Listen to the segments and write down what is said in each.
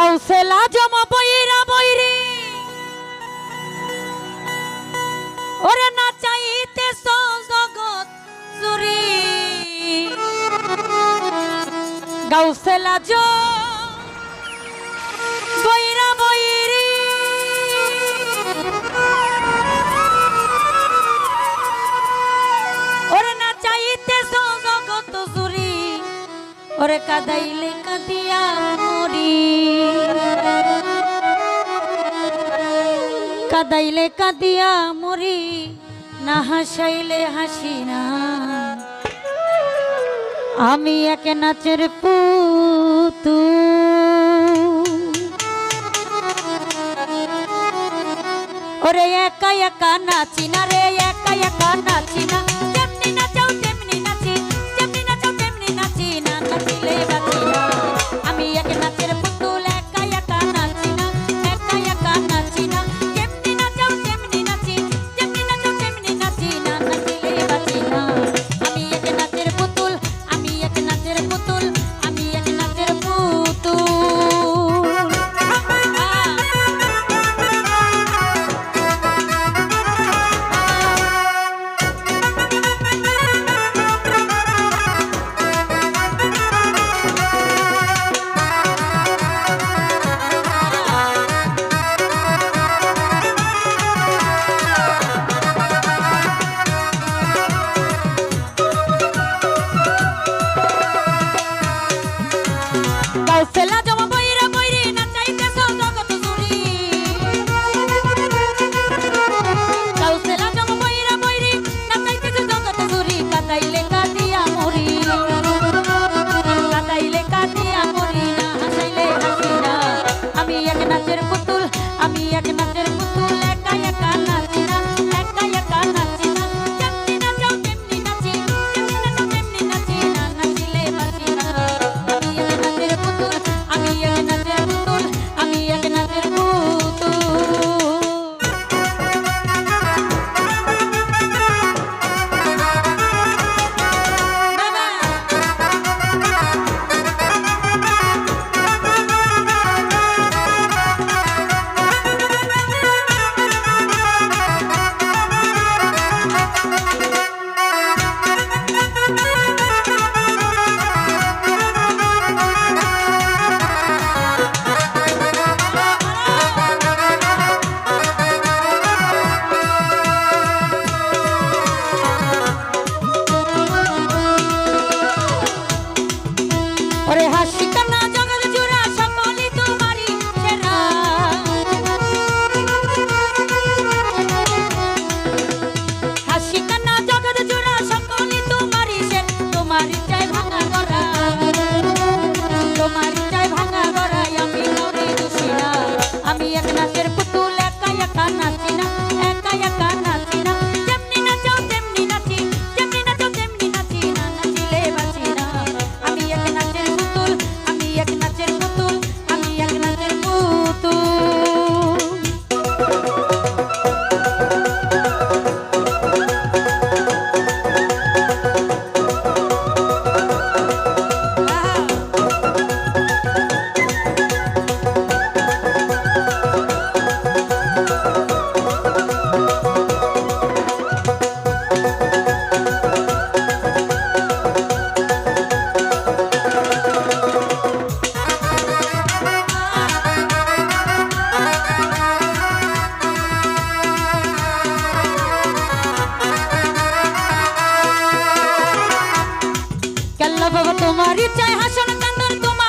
গাউসেলা জমা বইরা বইরে। ওরে না চাইতে জগৎ জুরি গাউসেলা জ বইরা বইরি। ওরে না চাইতে জগৎ জুরি ওরে কাদাইলে কাদাইলে কাদিয়া মরি, না হাসাইলে হাসি না। আমি একে নাচের পুতু। ওরে একা একা নাচি না রে, একা একা নাচি না। কেল্লা বাবা তোমারই চাই হাসন কান্দন তোমার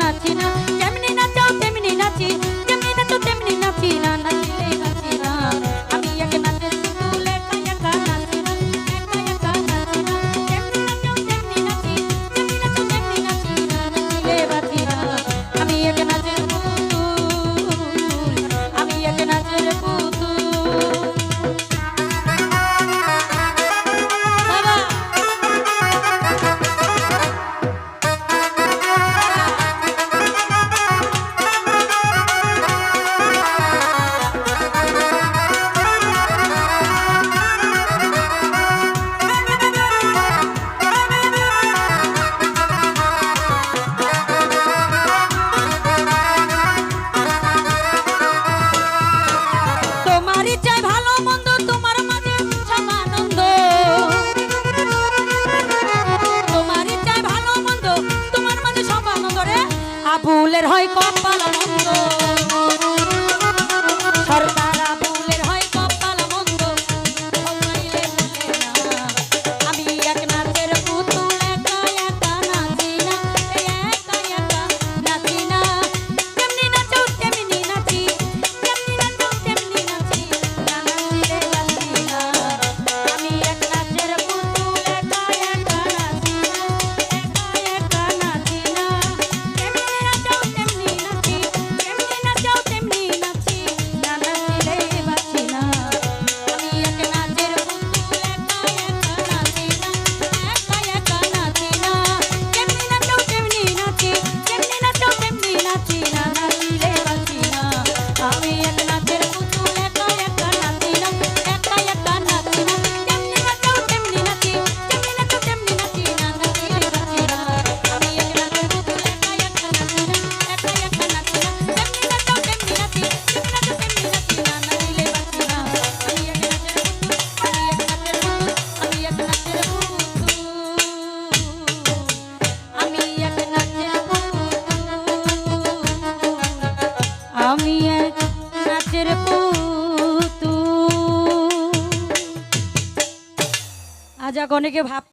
নাচি পুতুল আজ অনেকে ভাব